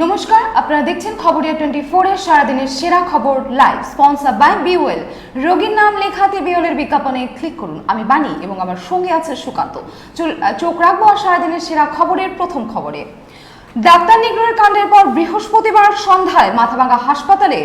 নমস্কার, আপনারা দেখছেন খবরিয়া টোয়েন্টি ফোরের সারাদিনের সেরা খবর লাইভ স্পন্সার বাই বিওয়েল রোগীর নাম লেখাতে বিওয়েলের বিজ্ঞাপনে ক্লিক করুন। আমি বানি এবং আমার সঙ্গে আছে সুকান্ত। চোখ রাখব আর সারাদিনের সেরা খবরের প্রথম খবরে। ডাক্তার নিগ্রহের কাণ্ডের পর বৃহস্পতিবার সন্ধ্যায় মাথাভাঙ্গা হাসপাতালে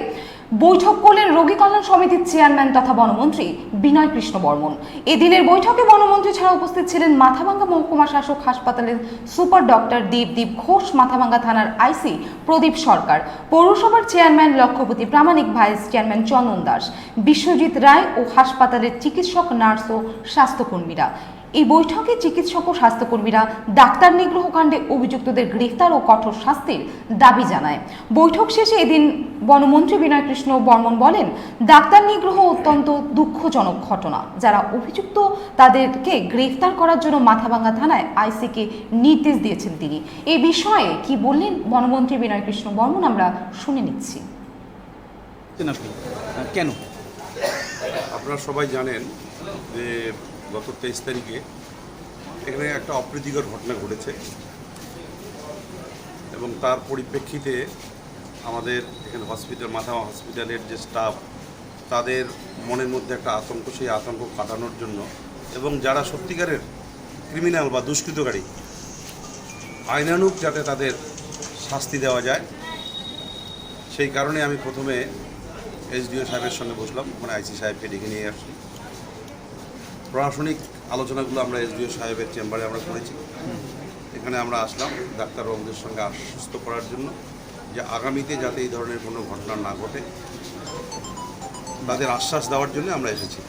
বৈঠক করলেন রোগী কল্যাণ সমিতির চেয়ারম্যান তথা বনমন্ত্রী বিনয় কৃষ্ণ বর্মন। এদিনের বৈঠকে বনমন্ত্রী ছাড়া উপস্থিত ছিলেন মাথাভাঙ্গা মহকুমা শাসক হাসপাতালের সুপার ডক্টর দীপদীপ ঘোষ, মাথাভাঙ্গা থানার আইসি প্রদীপ সরকার, পৌরসভার chairman Lakshyapati Pramanik, vice chairman Chandan Das, Biswajit Roy ও হাসপাতালের চিকিৎসক, নার্স ও স্বাস্থ্যকর্মীরা। এই বৈঠকে চিকিৎসক ও স্বাস্থ্যকর্মীরা ডাক্তার নিগ্রহ কাণ্ডে অভিযুক্তদের গ্রেফতার ও কঠোর শাস্তির দাবি জানায়। বৈঠক শেষে এদিন বনমন্ত্রী বিনয় কৃষ্ণ বর্মন বলেন ডাক্তার নিগ্রহ অত্যন্ত দুঃখজনক ঘটনা। যারা অভিযুক্ত তাদেরকে গ্রেফতার করার জন্য মাথাভাঙ্গা থানায় আইসিকে নির্দেশ দিয়েছেন তিনি। এ বিষয়ে কি বললেন বনমন্ত্রী বিনয় কৃষ্ণ বর্মন আমরা শুনে নিচ্ছি। কেন? আপনারা সবাই জানেন যে গত তেইশ তারিখে এখানে একটা অপ্রীতিকর ঘটনা ঘটেছে এবং তার পরিপ্রেক্ষিতে আমাদের এখানে হসপিটাল মাথা হসপিটালের যে স্টাফ তাদের মনের মধ্যে একটা আতঙ্ক, সেই আতঙ্ক কাটানোর জন্য এবং যারা সত্যিকারের ক্রিমিনাল বা দুষ্কৃতকারী আইনানুক যাতে তাদের শাস্তি দেওয়া যায়, সেই কারণে আমি প্রথমে এসডিও সাহেবের সঙ্গে বসলাম মানে আইসি সাহেবকে ডেকে নিয়ে আসছি প্রশাসনিক আলোচনাগুলো আমরা এসডিও সাহেবের চেম্বারে আমরা করেছি। এখানে আমরা আসলাম ডাক্তারবাবুদের সঙ্গে আশ্বস্ত করার জন্য যে আগামীতে যাতে এই ধরনের কোনো ঘটনা না ঘটে, তাদের আশ্বাস দেওয়ার জন্য আমরা এসেছি।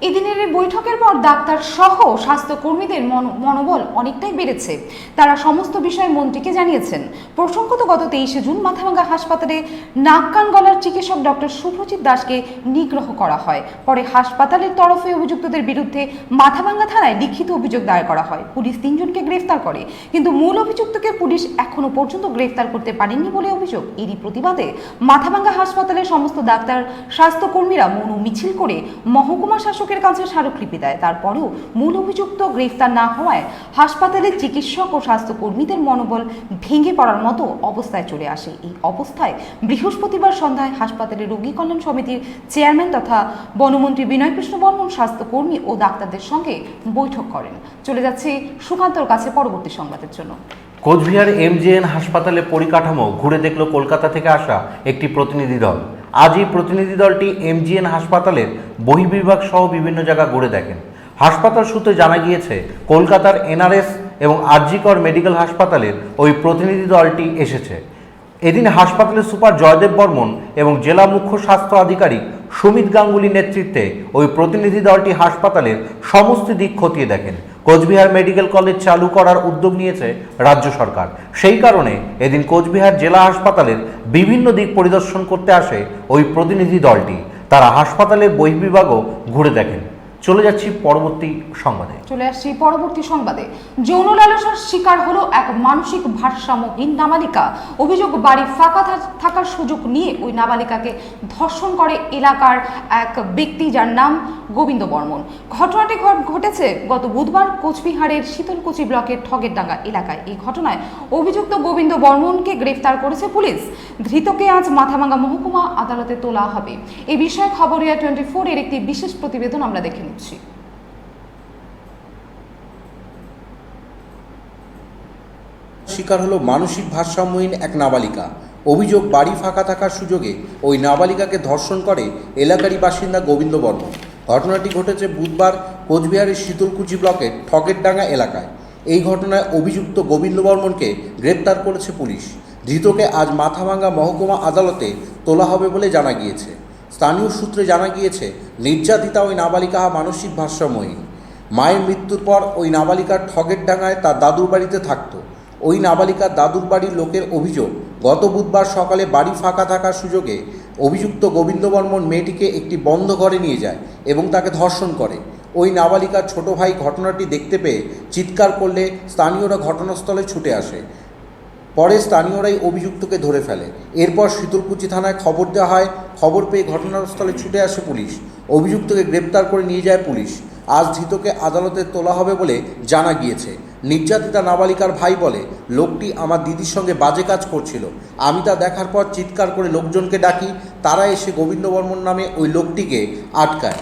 এদিনের এই বৈঠকের পর ডাক্তার সহ স্বাস্থ্যকর্মীদের মনো- মনোবল অনেকটাই বেড়েছে। তারা সমস্ত বিষয় মন্ত্রীকে জানিয়েছেন। প্রসঙ্গত গত তেইশে জুন মাথাভাঙ্গা হাসপাতালে নাক কান গলার চিকিৎসক ডক্টর শুভজিৎ দাসকে নিগ্রহ করা হয়। পরে হাসপাতালের তরফে অভিযুক্তদের বিরুদ্ধে মাথাভাঙ্গা থানায় লিখিত অভিযোগ দায়ের করা হয়। পুলিশ তিনজনকে গ্রেফতার করে। কিন্তু মূল অভিযুক্তকে পুলিশ এখনও পর্যন্ত গ্রেফতার করতে পারেনি বলে অভিযোগ। এরই প্রতিবাদে মাথাভাঙ্গা হাসপাতালের সমস্ত ডাক্তার, স্বাস্থ্যকর্মীরা মনু মিছিল করে মহকুমা শাসকের কাছে স্মারকলিপি দেয়। তারপরেও মূল অভিযুক্ত গ্রেফতার না হওয়ায় হাসপাতালের চিকিৎসক ও স্বাস্থ্যকর্মীদের মনোবল ভেঙে পড়ার মতো অবস্থায় চলে আসে। এই অবস্থায় বৃহস্পতিবার সন্ধ্যায় হাসপাতালের রোগী কল্যাণ সমিতির চেয়ারম্যান তথা বনমন্ত্রী বিনয় কৃষ্ণ বর্মন, স্বাস্থ্যকর্মী ও ডাক্তারদের সঙ্গে বৈঠক করেন। চলে যাচ্ছে সুকান্তর কাছে পরবর্তী সংবাদের জন্য। কোচবিহার এমজেএন হাসপাতালে পরিকাঠামো ঘুরে দেখল কলকাতা থেকে আসা একটি প্রতিনিধি দল। আজ এই প্রতিনিধি দলটি এমজিএন হাসপাতালের বহির্বিভাগ সহ বিভিন্ন জায়গা ঘুরে দেখেন। হাসপাতাল সূত্রে জানা গিয়েছে, কলকাতার এনআরএস এবং আরজিকর মেডিকেল হাসপাতালের ওই প্রতিনিধি দলটি এসেছে। এদিন হাসপাতালের সুপার জয়দেব বর্মন এবং জেলা মুখ্য স্বাস্থ্য আধিকারিক সুমিত গাঙ্গুলি নেতৃত্বে ওই প্রতিনিধি দলটি হাসপাতালের সমস্ত দিক খতিয়ে দেখেন। কোচবিহার মেডিকেল কলেজ চালু করার উদ্যোগ নিয়েছে রাজ্য সরকার। সেই কারণে এদিন কোচবিহার জেলা হাসপাতালের বিভিন্ন দিক পরিদর্শন করতে আসে ওই প্রতিনিধি দলটি। তারা হাসপাতালের বহির্বিভাগও ঘুরে দেখেন। চলে যাচ্ছি পরবর্তী সংবাদে। চলে আসছি পরবর্তী সংবাদে। যৌন লালসার শিকার হলো এক মানসিক ভারসাম্যহীন নাবালিকা। অভিযোগ, বাড়ি ফাঁকা থাকার সুযোগ নিয়ে ওই নাবালিকাকে ধর্ষণ করে এলাকার এক ব্যক্তি যার নাম গোবিন্দ বর্মন। ঘটনাটি ঘট- ঘটেছে গত বুধবার কোচবিহারের শীতলকুচি ব্লকের ঠগেরডাঙ্গা এলাকায়। এই ঘটনায় অভিযুক্ত গোবিন্দ বর্মনকে গ্রেফতার করেছে পুলিশ। ধৃতকে আজ মাথাভাঙ্গা মহকুমা আদালতে তোলা হবে। এই বিষয়ে খবরিয়া টোয়েন্টি ফোর এর একটি বিশেষ প্রতিবেদন আমরা দেখে নিচ্ছি। শিকার হলো মানসিক ভারসাম্যহীন এক নাবালিকা। অভিযোগ, বাড়ি ফাঁকা থাকার সুযোগে ওই নাবালিকাকে ধর্ষণ করে এলাকারই বাসিন্দা গোবিন্দ বর্মন। ঘটনাটি ঘটেছে বুধবার কোচবিহারের শীতলকুচি ব্লকের ঠকেরডাঙ্গা এলাকায়। এই ঘটনায় অভিযুক্ত গোবিন্দ বর্মনকে গ্রেপ্তার করেছে পুলিশ। ধৃতকে আজ মাথাভাঙ্গা মহকুমা আদালতে তোলা হবে বলে জানা গিয়েছে। স্থানীয় সূত্রে জানা গিয়েছে, নির্যাতিতা ওই নাবালিকা মানসিক ভারসাম্যহীন। মায়ের মৃত্যুর পর ওই নাবালিকার ঠগের ডাঙায় তার দাদুর বাড়িতে থাকতো। ওই নাবালিকার দাদুর বাড়ির লোকের অভিযোগ, গত বুধবার সকালে বাড়ি ফাঁকা থাকার সুযোগে অভিযুক্ত গোবিন্দ বর্মন মেয়েটিকে একটি বন্ধ ঘরে নিয়ে যায় এবং তাকে ধর্ষণ করে। ওই নাবালিকার ছোট ভাই ঘটনাটি দেখতে পেয়ে চিৎকার করলে স্থানীয়রা ঘটনাস্থলে ছুটে আসে। পরে স্থানীয়রাই অভিযুক্তকে ধরে ফেলে। এরপর শীতলকুচি থানায় খবর দেওয়া হয়, খবর পেয়ে ঘটনাস্থলে ছুটে আসে পুলিশ। অভিযুক্তকে গ্রেপ্তার করে নিয়ে যায় পুলিশ। আজ ধৃতকে আদালতে তোলা হবে বলে জানা গিয়েছে। নির্যাতিতা নাবালিকার ভাই বলে, লোকটি আমার দিদির সঙ্গে বাজে কাজ করছিল। আমি তা দেখার পর চিৎকার করে লোকজনকে ডাকি। তারা এসে গোবিন্দ বর্মন নামে ওই লোকটিকে আটকায়।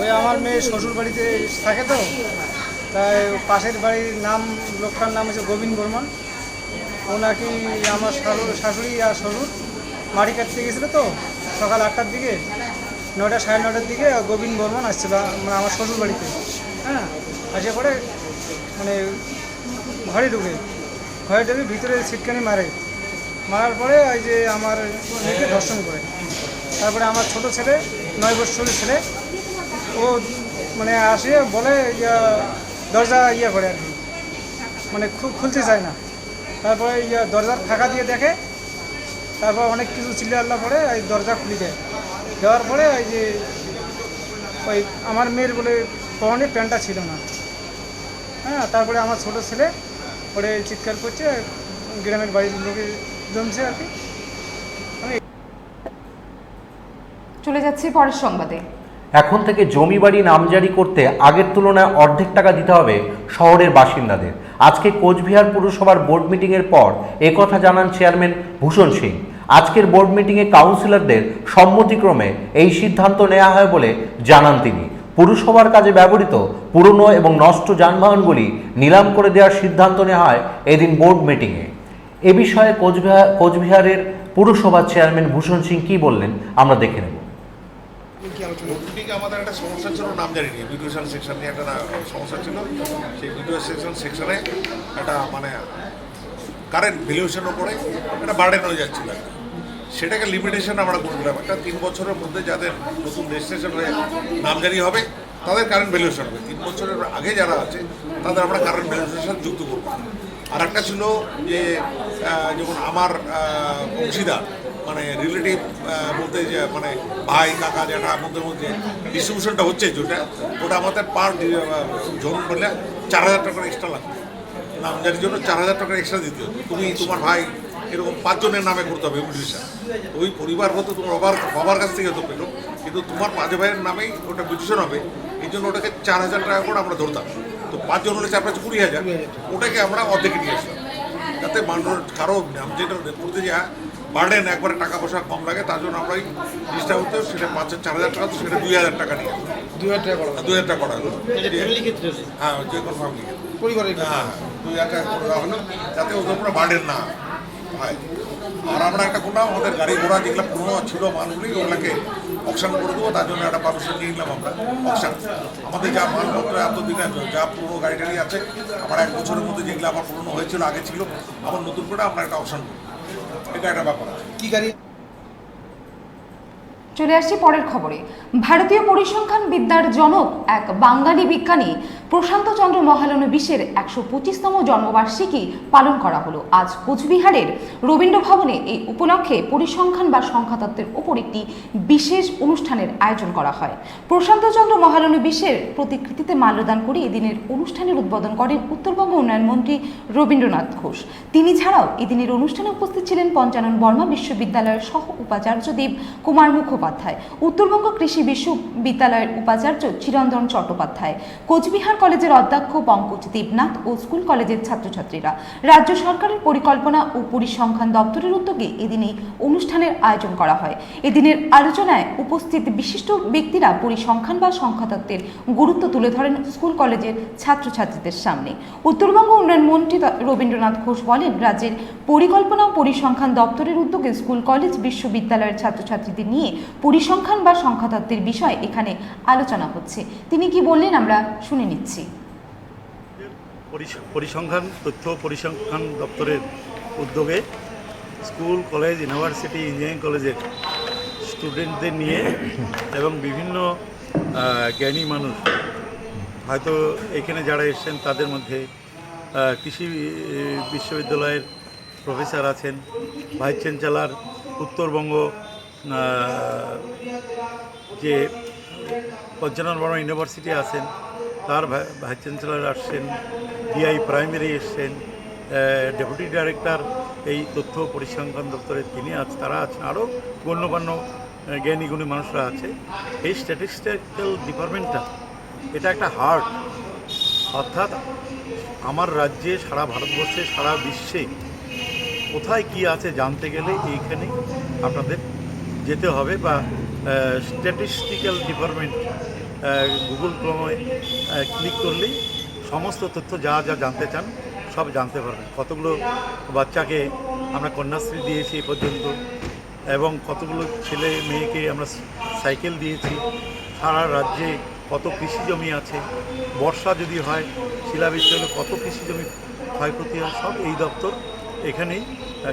ওই আমার মেয়ে শ্বশুর বাড়িতে থাকে তো? তাই পাশের বাড়ির নাম, লোকটার নাম হচ্ছে গোবিন্দ বর্মন ও নাকি আমার শাশুড়ি আর শ্বশুর মাটি কাটতে গেছিল তো, সকাল আটটার দিকে, নয়টা সাড়ে নটার দিকে গোবিন্দ বর্মন আসছিল মানে আমার শ্বশুর বাড়িতে হ্যাঁ? আসে পরে মানে ঘরে ঢুকে ঘরে ঢুকে ভিতরে ছিটকানি মারে। মারার পরে ওই যে আমার মেয়েকে ধর্ষণ করে। তারপরে আমার ছোট ছেলে, নয় বছরের ছেলে, ও মানে আসে, বলে দরজা ইয়ে করে আর কি। মানে খুব খুলতে চায় না। তারপরে দরজার ফাঁকা দিয়ে দেখে তারপর অনেক কিছু চিল্লা আল্লাহ পরে এই দরজা খুলে দেয়। দেওয়ার পরে ওই যে ওই আমার মেয়ের বলে পরনে প্যান্টটা ছিল না। হ্যাঁ তারপরে আমার ছোট ছেলে পরে চিৎকার করছে গ্রামের বাড়ির লোকে জমছে আর কি। চলে যাচ্ছি পরের সংবাদে। এখন থেকে জমি বাড়ি নামজারি করতে আগের তুলনায় অর্ধেক টাকা দিতে হবে শহরের বাসিন্দাদের। আজকে কোচবিহার পুরসভার বোর্ড মিটিংয়ের পর একথা জানান চেয়ারম্যান ভূষণ সিং। আজকের বোর্ড মিটিংয়ে কাউন্সিলরদের সম্মতিক্রমে এই সিদ্ধান্ত নেওয়া হয় বলে জানান তিনি। পুরসভার কাজে ব্যবহৃত পুরনো এবং নষ্ট যানবাহনগুলি নিলাম করে দেওয়ার সিদ্ধান্ত নেওয়া হয় এদিন বোর্ড মিটিংয়ে। এ বিষয়ে কোচবিহার কোচবিহারের পুরসভার চেয়ারম্যান ভূষণ সিং কী বললেন আমরা দেখে নেব। ওদিকে আমাদের একটা সমস্যা ছিল নাম জানি নিয়ে ভিডিওশন সেকশন নিয়ে একটা না- সমস্যা ছিল। সেই ভিডিও সেকশন সেকশনে একটা মানে কারেন্ট ভ্যালুয়েশন ওপরে একটা বার্ডেন হয়ে যাচ্ছিল সেটাকে লিমিটেশন আমরা করে দিলাম। একটা তিন বছরের মধ্যে যাদের নতুন রেজিস্ট্রেশন হয়ে নামজারি হবে, তাদের কারেন্ট ভ্যালুয়েশন হবে। তিন বছরের আগে যারা আছে, তাদের আমরা কারেন্ট ভ্যালুয়েশন যুক্ত করব। আর একটা ছিল যে যেমন আমার অংশীদার মানে রিলেটিভ বলতে যে মানে ভাই, কাকা যেটা মধ্যে মধ্যে ডিস্ট্রিবিউশনটা হচ্ছে যেটা ওটা আমাদের পার জন বললে চার হাজার টাকা এক্সট্রা লাগবে। নামজারির জন্য চার হাজার টাকা এক্সট্রা দিতে হবে। তুমি, তোমার ভাই, এরকম পাঁচজনের নামে করতে হবে মিউটিশন ওই পরিবার হতো তোমার বাবার বাবার কাছ থেকে হতো পেল, কিন্তু তোমার পাঁচ ভাইয়ের নামেই ওটা মিউটিশন হবে। এই জন্য ওটাকে চার হাজার টাকা করে আমরা ধরতাম। তো পাঁচজন হলে চার পাঁচ কুড়ি হাজার। ওটাকে আমরা অর্ধেকে নিয়ে আসলাম। যাতে মানুষ কারও নাম যেটা করতে যা বার্ডেন একবারে টাকা পয়সা কম লাগে তার জন্য আমরা ওই জিনিসটা হতো সেটা পাঁচ চার হাজার টাকা সেটা দুই হাজার টাকা নিয়ে। দুই হাজার টাকা করা। দুই হাজার টাকা করা হলো। হ্যাঁ যে কোনো ফ্যামিলি পরিবারের হ্যাঁ দুই হাজার টাকা করে দেওয়া হলো যাতে ওদের উপরে বার্ডেন না হয়। আর আমরা একটা করলাম আমাদের গাড়ি ঘোড়া যেগুলো পুরনো ছিল মালগুলি ওগুলোকে অকশন করে দেবো তার জন্য একটা পারমিশন নিয়ে নিলাম আমরা অকশন আমাদের যা মালপত্র এতদিনের যা পুরনো গাড়ি টাড়ি আছে আমার এক বছরের মধ্যে যেগুলো আমার পুরোনো হয়েছিল আগে ছিল আবার নতুন করে আমরা একটা অকশন করি চলে আসছি পরের খবরে। ভারতীয় পরিসংখ্যান বিদ্যার জনক এক বাঙালি বিজ্ঞানী প্রশান্ত চন্দ্র মহালনবিশের একশো পঁচিশতম জন্মবার্ষিকী পালন করা হলো। আজ কোচবিহারের রবীন্দ্র ভবনে এই উপলক্ষে পরিসংখ্যান বা সংখ্যাতত্ত্বের ওপর একটি বিশেষ অনুষ্ঠানের আয়োজন করা হয়। প্রশান্ত চন্দ্র মহালনবিশের প্রতিকৃতিতে মাল্যদান করে এদিনের অনুষ্ঠানের উদ্বোধন করেন উত্তরবঙ্গ উন্নয়ন মন্ত্রী রবীন্দ্রনাথ ঘোষ। তিনি ছাড়াও এদিনের অনুষ্ঠানে উপস্থিত ছিলেন পঞ্চানন বর্মা বিশ্ববিদ্যালয়ের সহ উপাচার্য দেব কুমার মুখোপাধ্যায়, উত্তরবঙ্গ কৃষি বিশ্ববিদ্যালয়ের উপাচার্য চিরন্দন চট্টোপাধ্যায়, কোচবিহার কলেজের অধ্যক্ষ পঙ্কজ দেবনাথ ও স্কুল কলেজের ছাত্রছাত্রীরা। রাজ্য সরকারের পরিকল্পনা ও পরিসংখ্যান দপ্তরের উদ্যোগে এদিন অনুষ্ঠানের আয়োজন করা হয়। এদিনের আলোচনায় উপস্থিত বিশিষ্ট ব্যক্তিরা পরিসংখ্যান বা সংখ্যাতত্ত্বের গুরুত্ব তুলে ধরেন স্কুল কলেজের ছাত্রছাত্রীদের সামনে। উত্তরবঙ্গ উন্নয়ন মন্ত্রী রবীন্দ্রনাথ ঘোষ বলেন, রাজ্যের পরিকল্পনা ও পরিসংখ্যান দপ্তরের উদ্যোগে স্কুল, কলেজ, বিশ্ববিদ্যালয়ের ছাত্রছাত্রীদের নিয়ে পরিসংখ্যান বা সংখ্যাতত্ত্বের বিষয়ে এখানে আলোচনা হচ্ছে। তিনি কি বললেন আমরা শুনে নিচ্ছি। পরিস- পরিসংখ্যান, তথ্য পরিসংখ্যান দপ্তরের উদ্যোগে স্কুল, কলেজ, ইউনিভার্সিটি, ইঞ্জিনিয়ারিং কলেজের স্টুডেন্টদের নিয়ে এবং বিভিন্ন জ্ঞানী মানুষ, হয়তো এখানে যারা এসেছেন তাদের মধ্যে কৃষি বিশ্ববিদ্যালয়ের প্রফেসর আছেন, ভাইস চ্যান্সেলার, উত্তরবঙ্গ যে পঞ্চানন বর্মা ইউনিভার্সিটি আছেন তার ভাই- ভাইস চ্যান্সেলর আসছেন ডিআই প্রাইমারি এসছেন ডেপুটি ডাইরেক্টর এই তথ্য পরিসংখ্যান দপ্তরে তিনি আছেন তারা আছেন। আরও গণ্যমান্য আহ, জ্ঞানী গুণী মানুষরা আছে। এই স্ট্যাটিস্টিক্যাল ডিপার্টমেন্টটা এটা একটা হার্ট অর্থাৎ আমার রাজ্যে সারা ভারতবর্ষে সারা বিশ্বে কোথায় কি আছে জানতে গেলে এইখানে আপনাদের যেতে হবে বা স্ট্যাটিস্টিক্যাল ডিপার্টমেন্ট গুগল ক্রমে ক্লিক করলেই সমস্ত তথ্য যা যা জানতে চান, সব জানতে পারবেন। কতগুলো বাচ্চাকে আমরা কন্যাশ্রী দিয়েছি এ পর্যন্ত, এবং কতগুলো ছেলে মেয়েকে আমরা সাইকেল দিয়েছি। সারা রাজ্যে কত কৃষি জমি আছে, বর্ষা যদি হয়, শিলাবৃষ্টি হলে কত কৃষি জমি ক্ষয়ক্ষতি হয়, সব এই দপ্তর এখানেই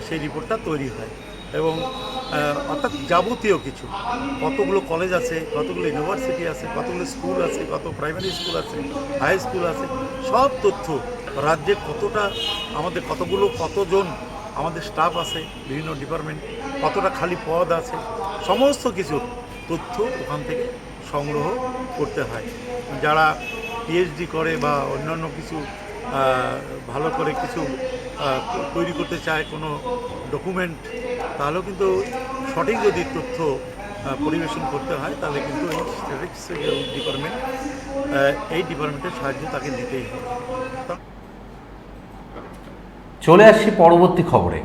সেই রিপোর্টটা তৈরি হয়। এবং অর্থাৎ যাবতীয় কিছু। কতগুলো কলেজ আছে, কতগুলো ইউনিভার্সিটি আছে, কতগুলো স্কুল আছে, কত প্রাইমারি স্কুল আছে হাই স্কুল আছে, সব তথ্য রাজ্যে কতটা আমাদের, কতগুলো কতজন আমাদের স্টাফ আছে, বিভিন্ন ডিপার্টমেন্ট কতটা খালি পদ আছে, সমস্ত কিছুর তথ্য ওখান থেকে সংগ্রহ করতে হয়। যারা পিএইচডি করে বা অন্যান্য কিছু ভালো করে কিছু তৈরি করতে চায়, কোনো ডকুমেন্ট তাহলেও কিন্তু সঠিক যদি তথ্য পরিবেশন করতে হয়, তাহলে কিন্তু এই স্ট্যাটিস্টিক্যাল ডিপার্টমেন্ট এই ডিপার্টমেন্টের সাহায্য তাকে নিতেই হবে। চলে আসছি পরবর্তী খবরে।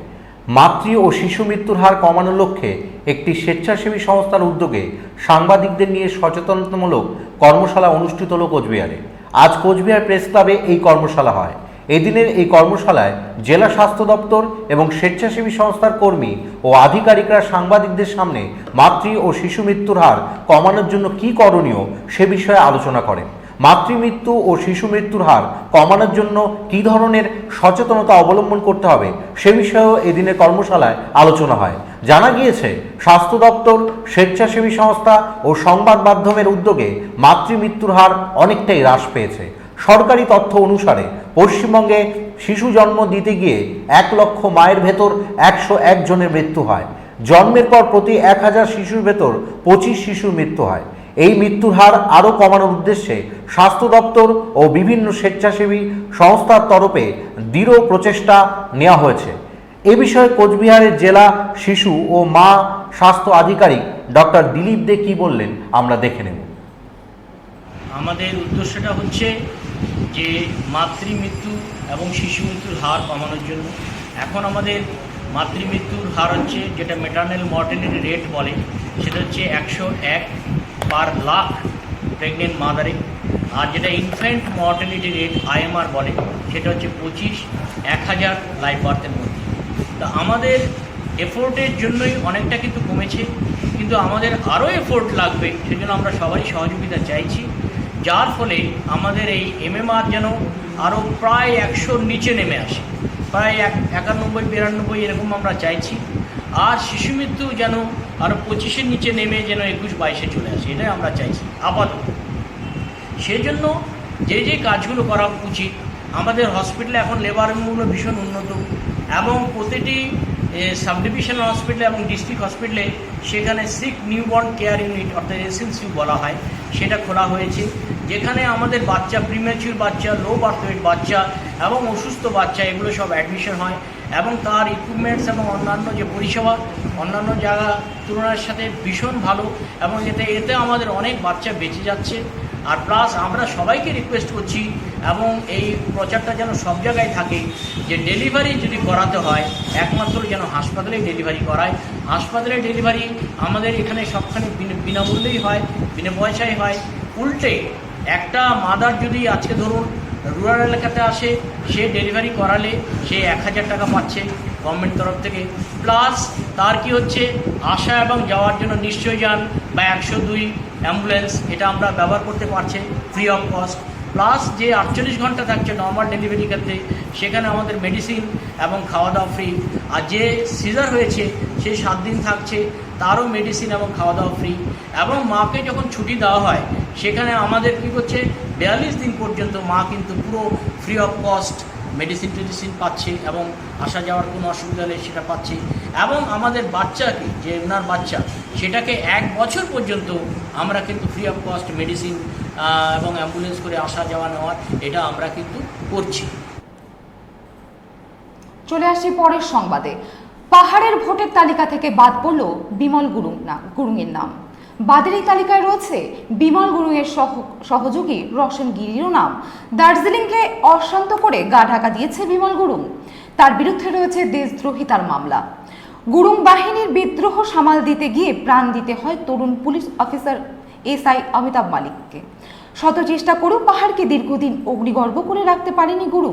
মাতৃ ও শিশু মৃত্যুর হার কমানোর লক্ষ্যে একটি স্বেচ্ছাসেবী সংস্থার উদ্যোগে সাংবাদিকদের নিয়ে সচেতনতামূলক কর্মশালা অনুষ্ঠিত হল কোচবিহারে। আজ কোচবিহার প্রেস ক্লাবে এই কর্মশালা হয়। এদিনের এই কর্মশালায় জেলা স্বাস্থ্য দপ্তর এবং স্বেচ্ছাসেবী সংস্থার কর্মী ও আধিকারিকরা সাংবাদিকদের সামনে মাতৃ ও শিশু মৃত্যুর হার কমানোর জন্য কী করণীয় সে বিষয়ে আলোচনা করেন। মাতৃমৃত্যু ও শিশু মৃত্যুর হার কমানোর জন্য কী ধরনের সচেতনতা অবলম্বন করতে হবে সে বিষয়েও এদিনের কর্মশালায় আলোচনা হয়। জানা গিয়েছে, স্বাস্থ্য দপ্তর, স্বেচ্ছাসেবী সংস্থা ও সংবাদ মাধ্যমের উদ্যোগে মাতৃমৃত্যুর হার অনেকটাই হ্রাস পেয়েছে। সরকারি তথ্য অনুসারে পশ্চিমবঙ্গে শিশু জন্ম দিতে গিয়ে এক লক্ষ মায়ের ভেতর একশো একজনের মৃত্যু হয়। জন্মের পর প্রতি এক হাজার শিশুর ভেতর পঁচিশ শিশুর মৃত্যু হয়। এই মৃত্যুর হার আরও কমানোর উদ্দেশ্যে স্বাস্থ্য দপ্তর ও বিভিন্ন স্বেচ্ছাসেবী সংস্থার তরফে দৃঢ় প্রচেষ্টা নেওয়া হয়েছে। এ বিষয়ে কোচবিহারের জেলা শিশু ও মা স্বাস্থ্য আধিকারিক ডক্টর দিলীপ দে কী বললেন, আমরা দেখে নেব। আমাদের উদ্দেশ্যটা হচ্ছে যে মাতৃমৃত্যু এবং শিশু মৃত্যুর হার কমানোর জন্য। এখন আমাদের মাতৃমৃত্যুর হার হচ্ছে যেটা মেটার্নাল মর্টালিটি রেট বলে, সেটা হচ্ছে একশো এক পার লাখ প্রেগনেন্ট মাদারে আর যেটা ইনফ্যান্ট মর্টালিটি রেট আইএমআর বলে, সেটা হচ্ছে পঁচিশ এক হাজার লাইফ বার্থের মধ্যে। তা আমাদের এফোর্টের জন্যই অনেকটা কিন্তু কমেছে, কিন্তু আমাদের আরও এফোর্ট লাগবে, সেজন্য আমরা সবাই সহযোগিতা চাইছি। যার ফলে আমাদের এই এমএমআর যেন আরও প্রায় একশোর নিচে নেমে আসে। প্রায় এক, একানব্বই, বিরানব্বই এরকম আমরা চাইছি। আর শিশু মৃত্যু যেন আরও পঁচিশের নিচে নেমে যেন একুশ বাইশে চলে আসে, এটাই আমরা চাইছি আপাতত। সেই জন্য যে যে কাজগুলো করা উচিত, আমাদের হসপিটালে এখন লেবারগুলো ভীষণ উন্নত এবং প্রতিটি সাব ডিভিশন হসপিটালে এবং ডিস্ট্রিক্ট হসপিটালে সেখানে সিক নিউবর্ন কেয়ার ইউনিট অর্থাৎ এসএনসিউ বলা হয়, সেটা খোলা হয়েছে। যেখানে আমাদের বাচ্চা প্রিম্যাচিউর বাচ্চা লো বার্থ ওয়েট বাচ্চা এবং অসুস্থ বাচ্চা, এগুলো সব অ্যাডমিশন হয় এবং তার ইকুইপমেন্টস এবং অন্যান্য যে পরিষেবা, অন্যান্য জায়গা তুলনার সাথে ভীষণ ভালো এবং এতে এতে আমাদের অনেক বাচ্চা বেঁচে যাচ্ছে। আর প্লাস আমরা সবাইকে রিকোয়েস্ট করছি এবং এই প্রচারটা যেন সব জায়গায় থাকে, যে ডেলিভারি যদি করাতে হয়, একমাত্র যেন হাসপাতালেই ডেলিভারি করায়। হাসপাতালে ডেলিভারি আমাদের এখানে সবখানে বিনামূল্যেই হয়, বিনা পয়সায় হয়। উল্টে একটা মাদার যদি আজকে ধরুন রুরাল এলাকাতে আসে, সে ডেলিভারি করালে সে এক হাজার টাকা পাচ্ছে গভর্নমেন্ট তরফ থেকে। প্লাস তার কি হচ্ছে? আসা এবং যাওয়ার জন্য নিশ্চয় যান বা একশো দুই অ্যাম্বুলেন্স এটা আমরা ব্যবহার করতে পারছি ফ্রি অফ কস্ট প্লাস যে আটচল্লিশ ঘণ্টা থাকছে নর্মাল ডেলিভারি ক্ষেত্রে, সেখানে আমাদের মেডিসিন এবং খাওয়া দাওয়া ফ্রি আর যে সিজার হয়েছে, সে সাত দিন থাকছে, তারও মেডিসিন এবং খাওয়া দাওয়া ফ্রি এবং মাকে যখন ছুটি দেওয়া হয়, সেখানে আমাদের কী করছে, বিয়াল্লিশ দিন পর্যন্ত মা কিন্তু পুরো ফ্রি অফ কস্ট মেডিসিন টেডিসিন পাচ্ছে এবং আসা যাওয়ার কোনো অসুবিধা নেই, সেটা পাচ্ছে। এবং আমাদের বাচ্চাকে যে ওনার বাচ্চা, সেটাকে এক বছর পর্যন্ত আমরা কিন্তু ফ্রি অফ কস্ট মেডিসিন এবং অ্যাম্বুলেন্স করে আসা যাওয়া নেওয়ার এটা আমরা কিন্তু করছি। চলে আসছি পরের সংবাদে। পাহাড়ের ভোটের তালিকা থেকে বাদ পড়ল বিমল গুরুং না, গুরুংয়ের নাম। বাদের এই তালিকায় রয়েছে বিমল গুরুংয়ের সহ- সহযোগী রোশন গিরিরও নাম। দার্জিলিংকে অশান্ত করে গা ঢাকা দিয়েছে বিমল গুরুং। তার বিরুদ্ধে রয়েছে দেশদ্রোহিতার মামলা। গুরুং বাহিনীর বিদ্রোহ সামাল দিতে গিয়ে প্রাণ দিতে হয় তরুণ পুলিশ অফিসার এসআই অমিতাভ মালিককে। শত চেষ্টা করেও পাহাড়কে দীর্ঘদিন অগ্নিগর্ভ করে রাখতে পারেনি গুরু।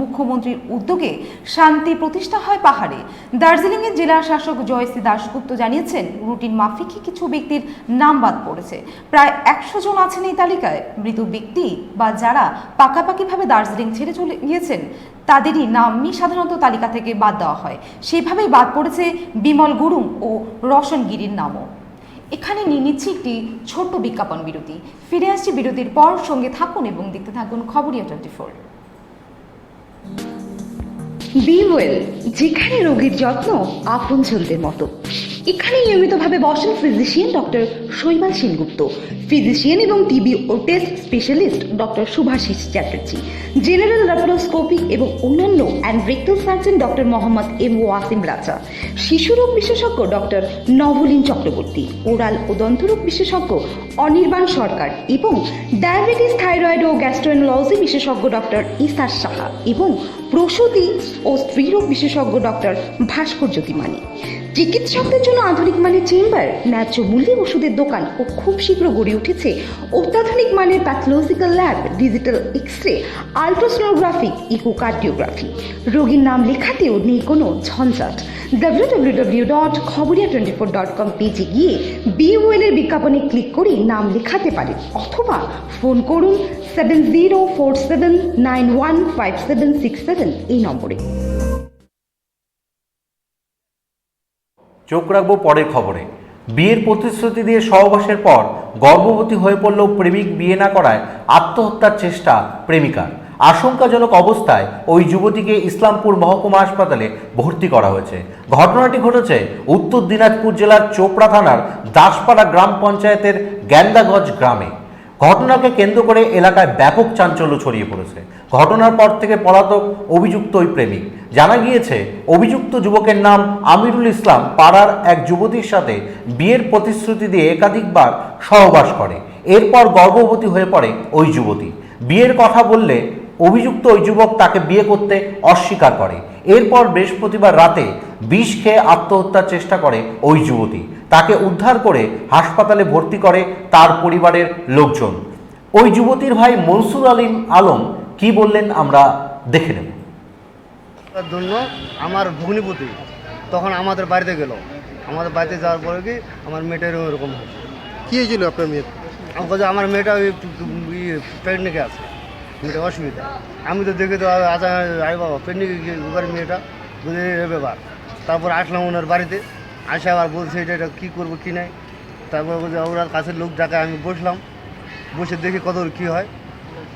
মুখ্যমন্ত্রীর উদ্যোগে শান্তি প্রতিষ্ঠা হয় পাহাড়ে। দার্জিলিংয়ের জেলা শাসক জয়শ্রী দাশগুপ্ত জানিয়েছেন, রুটিন মাফিকই কিছু ব্যক্তির নাম বাদ পড়েছে। প্রায় একশো জন আছেন এই তালিকায়। মৃত ব্যক্তি বা যারা পাকাপাকিভাবে দার্জিলিং ছেড়ে চলে গিয়েছেন, তাদেরই নামই সাধারণত তালিকা থেকে বাদ দেওয়া হয়। সেভাবেই বাদ পড়েছে বিমল গুরুং ও রোশন গিরির নামও। এখানে নিয়ে নিচ্ছি একটি ছোট্ট বিজ্ঞাপন বিরতি। ফিরে আসছি বিরতির পর, সঙ্গে থাকুন এবং দেখতে থাকুন Khabariya twenty four. Be well যেখানে রোগীর যত্ন আপন আপনজনদের মতো। এখানে নিয়মিতভাবে বসেন physician doctor Saibal Sengupta. Physician এবং টিবি ও test specialist doctor Subhasis Chatterjee. General laparoscopy এবং অন্যান্য and rectal surgeon doctor Mohammad M Wasim Raja. শিশুরোগ বিশেষজ্ঞ ডক্টর নভলিন চক্রবর্তী। ওরাল ও দন্তরোগ বিশেষজ্ঞ অনির্বাণ সরকার এবং ডায়াবেটিস থাইরয়েড ও গ্যাস্ট্রোএনোলজি বিশেষজ্ঞ ডক্টর ইসার সাহা এবং প্রসূতি ও স্ত্রীরোগ বিশেষজ্ঞ ডক্টর ভাস্কর জ্যোতিমানি চিকিৎসকদের জন্য আধুনিক মানের চেম্বার, ন্যায্য মূল্যে ওষুধের দোকান ও খুব শীঘ্র গড়ে উঠেছে অত্যাধুনিক মানের pathological lab digital X ray ultrasonography echocardiography রোগীর নাম লেখাতেও নেই কোনো ঝঞ্ঝাট। W W W dot Khabariya twenty four dot com পেজে গিয়ে বিওএলের বিজ্ঞাপনে ক্লিক করে নাম লেখাতে পারেন অথবা ফোন করুন seven zero four seven nine one five seven six seven এই নম্বরে। চোখ রাখব পরের খবরে। বিয়ের প্রতিশ্রুতি দিয়ে সহবাসের পর গর্ভবতী হয়ে পড়লেও প্রেমিক বিয়ে না করায় আত্মহত্যার চেষ্টা প্রেমিকার আশঙ্কাজনক অবস্থায় ওই যুবতীকে ইসলামপুর মহকুমা হাসপাতালে ভর্তি করা হয়েছে। ঘটনাটি ঘটেছে উত্তর দিনাজপুর জেলার চোপড়া থানার দাসপাড়া গ্রাম পঞ্চায়েতের গ্যান্দাগঞ্জ গ্রামে। ঘটনাকে কেন্দ্র করে এলাকায় ব্যাপক চাঞ্চল্য ছড়িয়ে পড়েছে। ঘটনার পর থেকে পলাতক অভিযুক্ত ওই প্রেমিক। জানা গিয়েছে, অভিযুক্ত যুবকের নাম আমিরুল ইসলাম পাড়ার এক যুবতীর সাথে বিয়ের প্রতিশ্রুতি দিয়ে একাধিকবার সহবাস করে। এরপর গর্ভবতী হয়ে পড়ে ওই যুবতী। বিয়ের কথা বললে অভিযুক্ত ওই যুবক তাকে বিয়ে করতে অস্বীকার করে। এরপর বৃহস্পতিবার রাতে বিষ খেয়ে আত্মহত্যার চেষ্টা করে ওই যুবতী। তাকে উদ্ধার করে হাসপাতালে ভর্তি করে তার পরিবারের লোকজন। ওই যুবতীর ভাই মনসুর আলিম আলম কি বললেন আমরা দেখে নেব। তার জন্য আমার ভগ্নিপতি তখন আমাদের বাড়িতে গেল। আমাদের বাড়িতে যাওয়ার পরে কি আমার মেয়েটার ওরকম হয়েছে কি হয়েছিল আপনার মেয়ের? আমি বলছি আমার মেয়েটা ওই প্রেগনেন্টে আছে। মেয়েটা অসুবিধা। আমি তো দেখে তো আচ্ছা আরে বাবা প্রেগনেন্ট এবার মেয়েটা? বুঝে ব্যাপার। তারপর আসলাম ওনার বাড়িতে। আসে আবার বলছে এটা এটা কী করব কী নাই? তারপর বলছে ওনার কাছের লোক ডাকায় আমি বসলাম বসে দেখি কত কী হয়।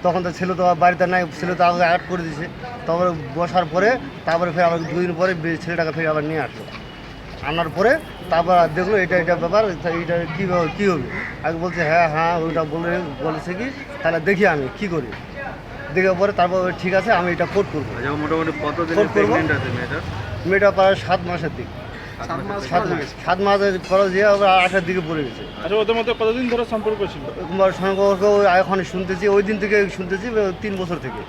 তখন তো ছেলে তো বাড়িতে নাই ছেলে তো আগে অ্যাড করে দিয়েছে। তারপরে বসার পরে তারপরে ফের আবার দুদিন পরে ছেলেটাকে ফের আবার নিয়ে আসলো। আনার পরে তারপর আর দেখল এটা এটা ব্যাপার এটা কী কী হবে? আগে বলছে হ্যাঁ হ্যাঁ ওইটা বলে বলেছে কি তাহলে দেখি আমি কি করি। দেখে পরে তারপর ঠিক আছে আমি এটা কোট করব। মোটামুটি কত মেয়েটা প্রায় সাত মাসের দিক। সাত মাস খরচ দিয়ে আবার আঠার দিকে পড়ে গেছে। আচ্ছা ওদের মধ্যে কতদিন ধরে সম্পর্ক ছিল? সম্পর্ক এখন শুনতেছি ওই দিন থেকে শুনতেছি তিন বছর থেকে।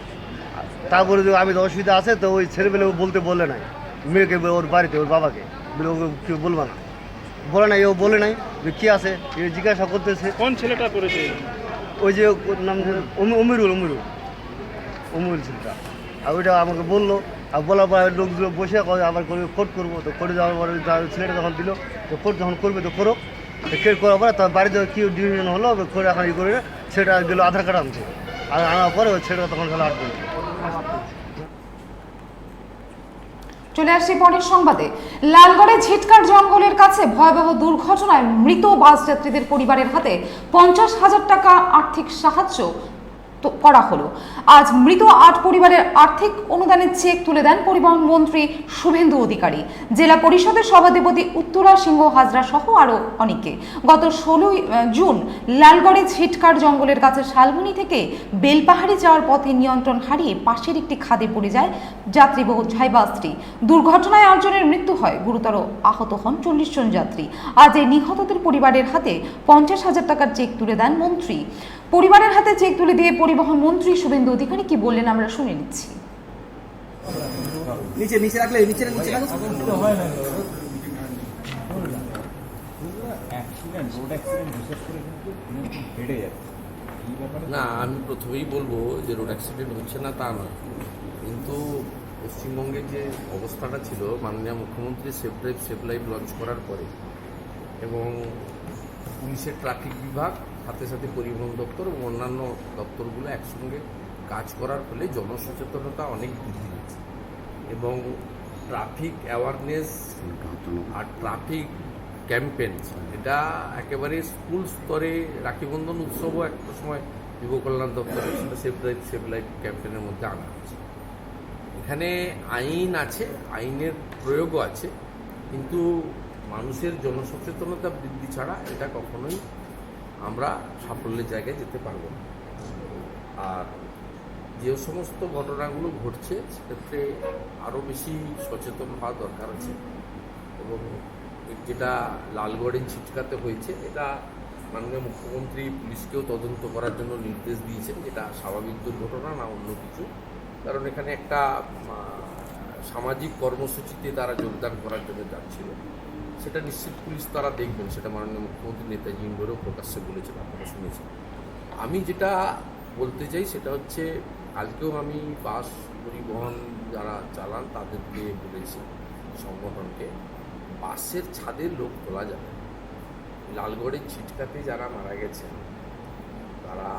তারপরে যে আমি অসুবিধা আছে তো ওই ছেলেবেলে বলতে বলে নাই। মেয়েকে ওর বাড়িতে ওর বাবাকে। বলে ওকে কেউ বলবা না। বলে নাই ও বলে নাই যে কী আছে এ জিজ্ঞাসা করতেছে। কোন ছেলেটা করেছে? ওই যে নাম অমিরুল অমিরুল অমিরুল ছেলেটা। আর ওইটা আমাকে বলল আর বলার পর লোকগুলো বসে আবার করবে কোর্ট করব। তো করে যাওয়ার পরে ছেলেটা যখন দিল, তো কোর্ট যখন করবে তো করো তো কেট করার পরে তার বাড়িতে কী ডিভিশন হলো করে এখন ই করে ছেলেটা গেলো আধার কার্ড আনছে আর আনার পরে ছেলেটা তখন খেলা আটকে চলে আসছি পরের সংবাদে। লালগড়ে ঝিটকার জঙ্গলের কাছে ভয়াবহ দুর্ঘটনায় মৃত বাস যাত্রীদের পরিবারের হাতে পঞ্চাশ হাজার টাকা আর্থিক সাহায্য করা হলো। আজ মৃত আট পরিবারের আর্থিক অনুদানের চেক তুলে দেন পরিবহন মন্ত্রী শুভেন্দু অধিকারী। জেলা পরিষদের সভাধিপতি উত্তরা সিংহ হাজরা সহ আরও অনেকে। গত ষোলোই জুন লালগড়ে ছিটকার জঙ্গলের কাছে শালবনি থেকে বেলপাহাড়ি যাওয়ার পথে নিয়ন্ত্রণ হারিয়ে পাশের একটি খাদে পড়ে যায় যাত্রীবহ বাসটি দুর্ঘটনায় আটজনের মৃত্যু হয়, গুরুতর আহত হন চল্লিশ জন যাত্রী। আজ এই নিহতদের পরিবারের হাতে পঞ্চাশ হাজার টাকার চেক তুলে দেন মন্ত্রী। পরিবারের হাতে চেক তুলে দিয়ে পরিবহন মন্ত্রী শুভেন্দু অধিকারী কি বললেন আমরা শুনে নিচ্ছি। নিচে নিচে রাখলে নিচে নিচে না। আমি প্রথমেই বলব যে রোড অ্যাক্সিডেন্ট হচ্ছে না তা নয়। কিন্তু পশ্চিমবঙ্গের যে অবস্থাটা ছিল মাননীয় মুখ্যমন্ত্রী safe drive safe life launch করার পরে এবং পুলিশের ট্রাফিক বিভাগ সাথে সাথে পরিবহন দপ্তর এবং অন্যান্য দপ্তরগুলো একসঙ্গে কাজ করার ফলে জনসচেতনতা অনেক বৃদ্ধি হয়েছে এবং ট্রাফিক অ্যাওয়ারনেস আর ট্রাফিক ক্যাম্পেন এটা একেবারে স্কুল স্তরে রাখি বন্ধন উৎসবও একটা সময় যুব কল্যাণ দপ্তরের সেটা সেফ ড্রাইভ সেফ লাইফ ক্যাম্পেনের মধ্যে আনা হয়েছে। এখানে আইন আছে, আইনের প্রয়োগও আছে, কিন্তু মানুষের জনসচেতনতা বৃদ্ধি ছাড়া এটা কখনোই আমরা সাফল্যের জায়গায় যেতে পারব। আর যে সমস্ত ঘটনাগুলো ঘটছে, সেক্ষেত্রে আরও বেশি সচেতন হওয়া দরকার আছে। এবং যেটা লালগড়ে ছিটকাতে হয়েছে, এটা মাননীয় মুখ্যমন্ত্রী পুলিশকেও তদন্ত করার জন্য নির্দেশ দিয়েছেন। যেটা স্বাভাবিক দুর্ঘটনা না অন্য কিছু। কারণ এখানে একটা সামাজিক কর্মসূচিতে তারা যোগদান করার জন্য যাচ্ছিল। সেটা নিশ্চিত পুলিশ তারা দেখবেন, সেটা মাননীয় মুখ্যমন্ত্রী নেতাজি ইন্ডোরেও প্রকাশ্যে বলেছেন, আপনারা শুনেছেন। আমি যেটা বলতে চাই সেটা হচ্ছে, কালকেও আমি বাস পরিবহন যারা চালান তাদেরকে বলেছি সংগঠনকে, বাসের ছাদে লোক তোলা যাবে লালগড়ের ছিটকাতে যারা মারা গেছেন, তারা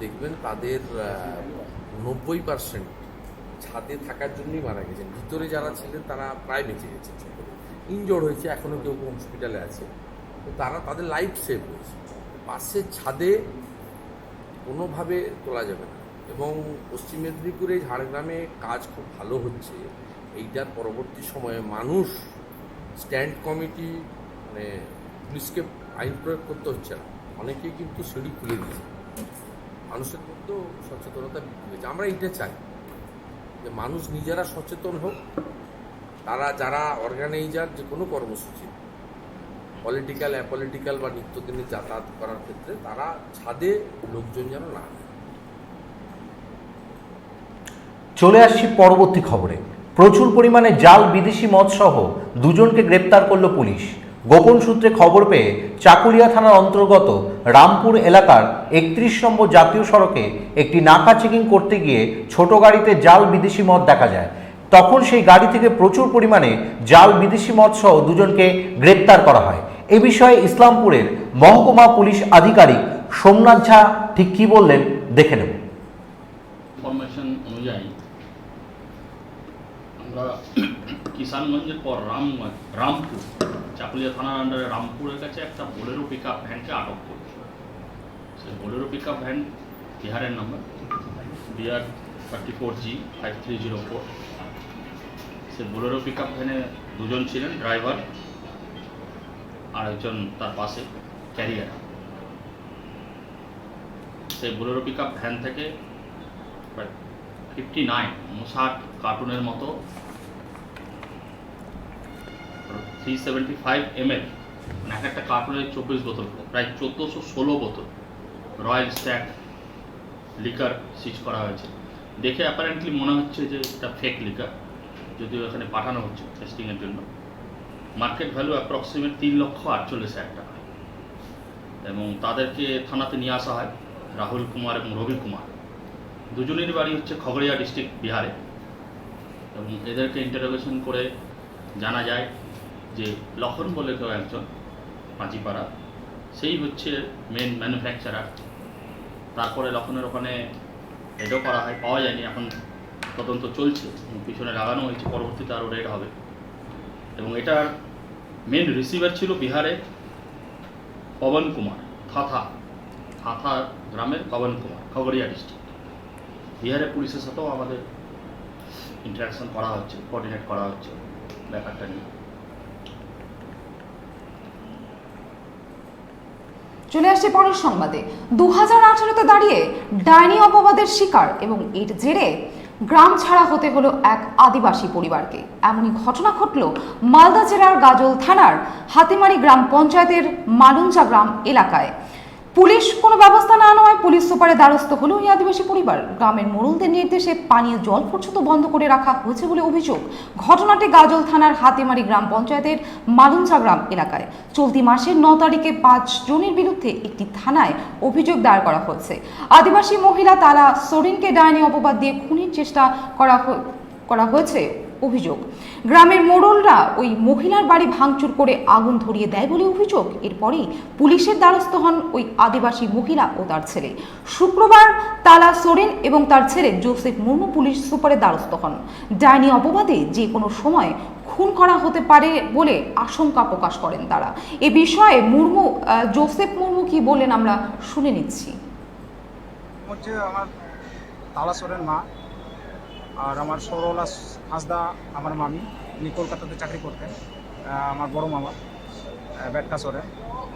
দেখবেন তাদের নব্বই পার্সেন্ট ছাদে থাকার জন্যই মারা গেছেন। ভিতরে যারা ছিলেন তারা প্রায় বেঁচে গেছেন ইনজোর হয়েছে এখনও কেউ কেউ হসপিটালে আছে। তো তারা তাদের লাইফ সেভ হয়েছে বাসের ছাদে কোনোভাবে তোলা যাবে না। এবং পশ্চিম মেদিনীপুরে ঝাড়গ্রামে কাজ খুব ভালো হচ্ছে। এইটার পরবর্তী সময়ে মানুষ স্ট্যান্ড কমিটি মানে পুলিশকে আইন প্রয়োগ করতে হচ্ছে না। অনেকেই কিন্তু সিঁড়ি খুলে দিয়েছে। মানুষের মধ্যেও সচেতনতা বৃদ্ধি হয়েছে আমরা এইটা চাই যে মানুষ নিজেরা সচেতন হোক তারা যারা অর্গানাইজার যে কোনো কর্মসূচি পলিটিক্যাল অ্যাপলিটিক্যাল বা নিত্যদিনের যাতায়াত করার ক্ষেত্রে তারা ছাদে লোকজন যেন না চলে আসছি পরবর্তী খবরে। প্রচুর পরিমাণে জাল বিদেশি মদ সহ দুজনকে গ্রেপ্তার করল পুলিশ। গোপন সূত্রে খবর পেয়ে চাকুলিয়া থানার অন্তর্গত রামপুর এলাকার একত্রিশ নম্বর জাতীয় সড়কে একটি নাকা চেকিং করতে গিয়ে ছোট গাড়িতে জাল বিদেশি মদ দেখা যায়। তখন সেই গাড়ি থেকে প্রচুর পরিমাণে জাল, বিদেশি মদ সহ দুজনকে গ্রেপ্তার করা হয়। এ বিষয়ে ইসলামপুরের মহকুমা পুলিশ আধিকারিক সোমনাথ ঝা ঠিক কী বললেন দেখে নেব। ইনফরমেশন অনুযায়ী আমরা কিষানগঞ্জের পর রাম, রামপুর, চাকুলিয়া থানার আন্ডারে রামপুরের কাছে একটা বোলেরো পিক আপ ভ্যানকে আটক করেছে। সেই বোলেরো পিক আপ ভ্যান বিহারের number BR thirty four G five three zero four সে বোলেরো পিক আপ ভ্যানে দুজন ছিলেন ড্রাইভার আর একজন তার পাশে ক্যারিয়ার সেই বোলেরো পিক আপ ভ্যান থেকে ফিফটি নাইন ষাট কার্টুনের মতো থ্রি সেভেন্টি ফাইভ এমএল মানে এক একটা কার্টুনের চব্বিশ বোতল, প্রায় চোদ্দোশো ষোলো বোতল রয়্যাল স্ট্যাক লিকার সিজ করা হয়েছে। দেখে অ্যাপারেন্টলি মনে হচ্ছে যে এটা ফেক লিকার যদিও এখানে পাঠানো হচ্ছে টেস্টিংয়ের জন্য। মার্কেট ভ্যালু অ্যাপ্রক্সিমেট তিন লক্ষ আটচল্লিশ হাজার টাকা। এবং তাদেরকে থানাতে নিয়ে আসা হয় রাহুল কুমার এবং রবি কুমার। দুজনের বাড়ি হচ্ছে খগড়িয়া ডিস্ট্রিক্ট বিহারে। এবং এদেরকে ইন্টারোগেশন করে জানা যায় যে লক্ষণ বলে কেউ একজন পাঁচিপাড়া সেই হচ্ছে মেন ম্যানুফ্যাকচারার তারপরে লক্ষণের ওখানে রেডও করা হয়, পাওয়া যায়নি। এখন তদন্ত চলছে পিছনে লাগানো হয়েছে, পরবর্তীতে আরও রেড হবে। এবং এটার মেন রিসিভার ছিল বিহারে পবন কুমার, থাথা থাথা গ্রামের পবন কুমার, খগড়িয়া ডিস্ট্রিক্ট বিহারের পুলিশের সাথেও আমাদের ইন্টারাকশন করা হচ্ছে কোঅর্ডিনেট করা হচ্ছে ব্যাপারটা নিয়ে। চলে আসছে পরের সংবাদে। দু হাজার আঠারোতে দাঁড়িয়ে ডাইনি অপবাদের শিকার এবং এর জেরে গ্রাম ছাড়া হতে হলো এক আদিবাসী পরিবারকে। এমনই ঘটনা ঘটল মালদা জেলার গাজল থানার হাতিমারি গ্রাম পঞ্চায়েতের মালুঞ্চা গ্রাম এলাকায়। পুলিশ কোনো ব্যবস্থা না নেওয়ায় পুলিশ সুপারে দ্বারস্থ হলো এই আদিবাসী পরিবার। গ্রামের মোড়লদের নির্দেশে পানীয় জল পর্যন্ত বন্ধ করে রাখা হয়েছে বলে অভিযোগ। ঘটনাটি গাজল থানার হাতিমারি গ্রাম পঞ্চায়েতের মালুঞ্চা গ্রাম এলাকায়। চলতি মাসের ন তারিখে পাঁচ জনের বিরুদ্ধে একটি থানায় অভিযোগ দায়ের করা হয়েছে। আদিবাসী মহিলা তালা সোরিনকে ডাইনি অপবাদ দিয়ে খুনের চেষ্টা করা করা হয়েছে। অভিযোগ। গ্রামের মোড়লরা ওই মহিলার বাড়ি ভাঙচুর করে আগুন ধরিয়ে দেয় বলে অভিযোগ। এরপরেই পুলিশের দ্বারস্থ হন ওই আদিবাসী মহিলা ও তার ছেলে। শুক্রবার তালা সোরেন এবং তার ছেলে জোসেফ মুর্মু পুলিশ সুপারের দ্বারস্থ হন। ডাইনি অপবাদে যে কোনো সময় খুন করা হতে পারে বলে আশঙ্কা প্রকাশ করেন তারা। এ বিষয়ে মুর্মু জোসেফ মুর্মু কি বলেন আমরা শুনে নিচ্ছি। হচ্ছে আমার তালাসরের মা। আর আমার সরলা হাসদা আমার মামি, উনি কলকাতাতে চাকরি করতেন আমার বড় মামা বেটকা সরেন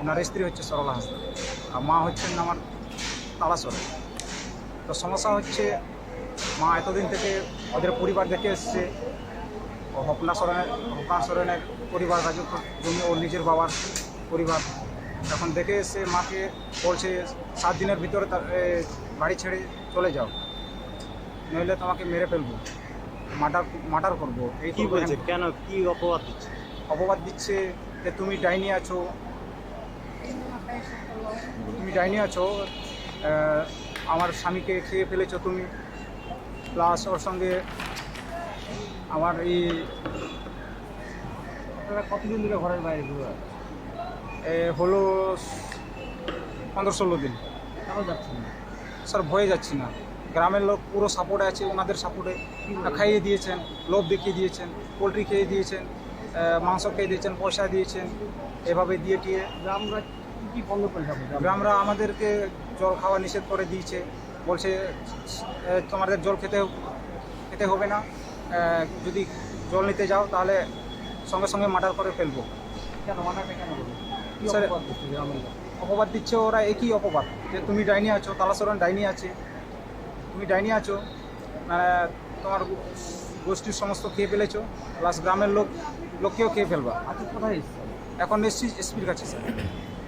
ওনার স্ত্রী হচ্ছে সরলা হাসদা, আর মা হচ্ছেন আমার তালাসরেন তো সমস্যা হচ্ছে, মা এতদিন থেকে ওদের পরিবার দেখে এসছে হপনা সরেনের হপনা সরেনের পরিবার রাজু জমি ওর নিজের বাবার পরিবার। এখন দেখে এসে মাকে বলছে, সাত দিনের ভিতরে তার বাড়ি ছেড়ে চলে যাও। নইলে তোমাকে মেরে ফেলব। মার্ডার মার্ডার করব। এই কি বলছে? হ্যাঁ। কেন? কি অপবাদ দিচ্ছে? অপবাদ দিচ্ছে যে তুমি ডাইনি আছো। তুমি ডাইনি আছো আমার স্বামীকে খেয়ে ফেলেছো তুমি। প্লাস ওর সঙ্গে আমার এই কতদিন ধরে ঘরের বাইরে ঘুরে হলো পনেরো ষোলো দিন। যাচ্ছি না। স্যার ভয়ে যাচ্ছি না। গ্রামের লোক পুরো সাপোর্টে আছে ওনাদের সাপোর্টে খাইয়ে দিয়েছেন লোভ দেখিয়ে দিয়েছেন পোলট্রি খেয়ে দিয়েছেন মাংস খেয়ে দিয়েছেন পয়সা দিয়েছেন এভাবে দিয়ে টিয়ে গ্রামরা কী বন্ধ করে যাবে? গ্রামরা আমাদেরকে জল খাওয়া নিষেধ করে দিয়েছে বলছে তোমাদের জল খেতে খেতে হবে না যদি জল নিতে যাও তাহলে সঙ্গে সঙ্গে মার্ডার করে ফেলব। কেন মার্ডারটা কেন স্যার অপবাদ দিচ্ছে ওরা একই অপবাদ যে তুমি ডাইনি আছো তালাসরণ ডাইনি আছে তুমি ডাইনি আছো মানে তোমার গোষ্ঠীর সমস্ত খেয়ে ফেলেছো প্লাস গ্রামের লোক লোককেও খেয়ে ফেলবা। আচ্ছা কোথায় এখন এসছি এসপির কাছে স্যার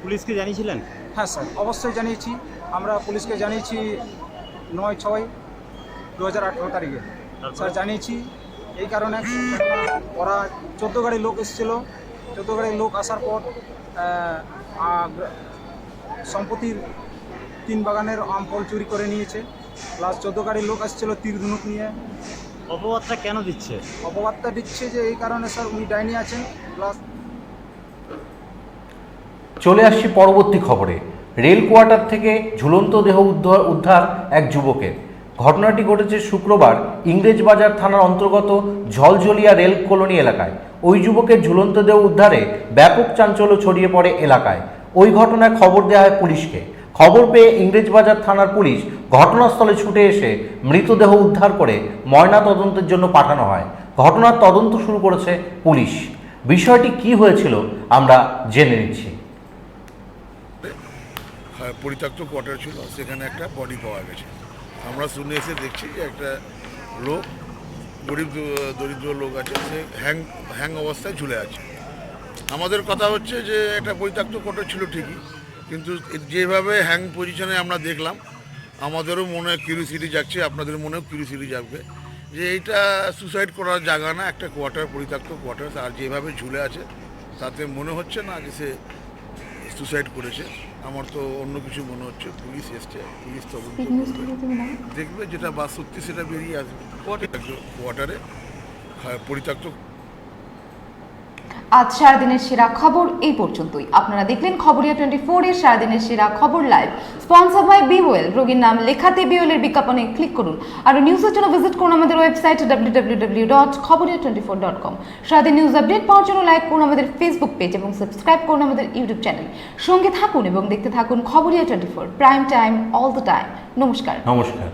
পুলিশকে জানিয়েছিলেন? হ্যাঁ স্যার অবশ্যই জানিয়েছি। আমরা পুলিশকে জানিয়েছি নয় ছয় দু হাজার আঠেরো তারিখে। স্যার জানিয়েছি এই কারণে ওরা চোদ্দ গাড়ি লোক এসেছিল। চোদ্দ গাড়ির লোক আসার পর সম্পত্তির তিন বাগানের আম ফল চুরি করে নিয়েছে। প্লাস চোদ্দ গাড়ির লোক আসছিল তীর ধনুক নিয়ে। অপবাদটা কেন দিচ্ছে? অপবাদটা দিচ্ছে যে এই কারণে স্যার উনি ডাইনি আছেন। প্লাস চলে আসছি পরবর্তী খবরে। রেল কোয়ার্টার থেকে ঝুলন্ত দেহ উদ্ধার উদ্ধার এক যুবকের। ঘটনাটি ঘটেছে শুক্রবার ইংরেজ বাজার থানার অন্তর্গত ঝলঝলিয়া রেল কলোনি এলাকায়। ওই যুবকের ঝুলন্ত দেহ উদ্ধারে ব্যাপক চাঞ্চল্য ছড়িয়ে পড়ে এলাকায়। ওই ঘটনায় খবর দেওয়া হয় পুলিশকে। খবর পেয়ে ইংরেজবাজার থানার পুলিশ ঘটনাস্থলে ছুটে এসে মৃতদেহ উদ্ধার করে ময়না তদন্তের জন্য পাঠানো হয়। ঘটনার তদন্ত শুরু করেছে পুলিশ। বিষয়টি কি হয়েছিল আমরা জেনে নিচ্ছি। হ্যাঁ, পরিত্যক্ত কোয়ার্টার ছিল সেখানে একটা বডি পাওয়া গেছে। আমরা শুনে এসে দেখছি যে একটা লোক গরিব দরিদ্র লোক আছে সে হ্যাং হ্যাং অবস্থায় ঝুলে আছে। আমাদের কথা হচ্ছে যে একটা পরিত্যক্ত কোয়ার্টার ছিল ঠিকই কিন্তু যেভাবে হ্যাং পজিশনে আমরা দেখলাম আমাদেরও মনে কিউরিসিটি যাচ্ছে আপনাদের মনেও কিউরিসিটি যাবে যে এইটা সুসাইড করার জায়গা না একটা কোয়ার্টার পরিত্যক্ত কোয়ার্টার আর যেভাবে ঝুলে আছে তাতে মনে হচ্ছে না যে সে সুসাইড করেছে। আমার তো অন্য কিছু মনে হচ্ছে পুলিশ এসছে পুলিশ তদন্ত দেখবে যেটা বা সত্যি সেটা বেরিয়ে আসবে। কোয়ার্টারে হ্যাঁ, পরিত্যক্ত আজ সারাদিনের সেরা খবর এই পর্যন্তই। আপনারা দেখলেন খবরিয়া টোয়েন্টি ফোর এর সারাদিনের সেরা খবর লাইভ। স্পন্সার বাই বিওয়েল রোগীর নাম লেখাতে বিওয়েলের বিজ্ঞাপনে ক্লিক করুন। আর নিউজের জন্য ভিজিট করুন আমাদের website W W W dot Khabariya twenty four dot com সারাদিন নিউজ আপডেট পাওয়ার জন্য লাইক করুন আমাদের ফেসবুক পেজ এবং সাবস্ক্রাইব করুন আমাদের ইউটিউব চ্যানেল সঙ্গে থাকুন এবং দেখতে থাকুন Khabariya twenty four prime time all the time নমস্কার। নমস্কার।